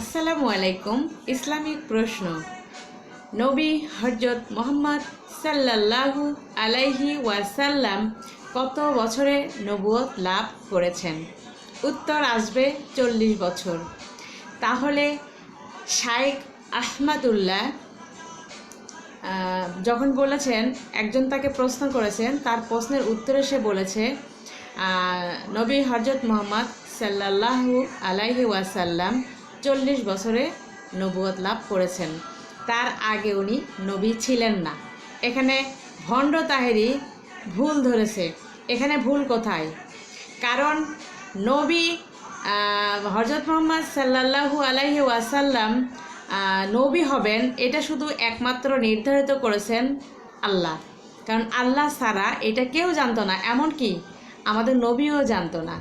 আসসালামু আলাইকুম ইসলামিক প্রশ্ন। নবী হজরত মোহাম্মদ সাল্লাল্লাহু আলাইহি ওয়াসাল্লাম কত বছরে নবুয়ত লাভ করেছেন? উত্তর আসবে চল্লিশ বছর। তাহলে শাইখ আহমাদুল্লাহ আহ, যখন বলেছেন একজন তাকে প্রশ্ন করেছেন তার প্রশ্নের উত্তরে সে বলেছে নবী হজরত মোহাম্মদ সাল্লাল্লাহু আলাইহি ওয়াসাল্লাম চল্লিশ বছরে নবুয়ত লাভ করেছেন। তার আগে উনি নবী ছিলেন না। এখানে ভণ্ড তাহেরি ভুল ধরেছে। এখানে ভুল কোথায়? কারণ নবী হজরত মোহাম্মদ সাল্লাল্লাহু আলাইহি ওয়াসাল্লাম নবী হবেন এটা শুধু একমাত্র নির্ধারিত করেছেন আল্লাহ। কারণ আল্লাহ ছাড়া এটা কেউ জানতো না। এমনকি আমাদের নবীও জানতো না।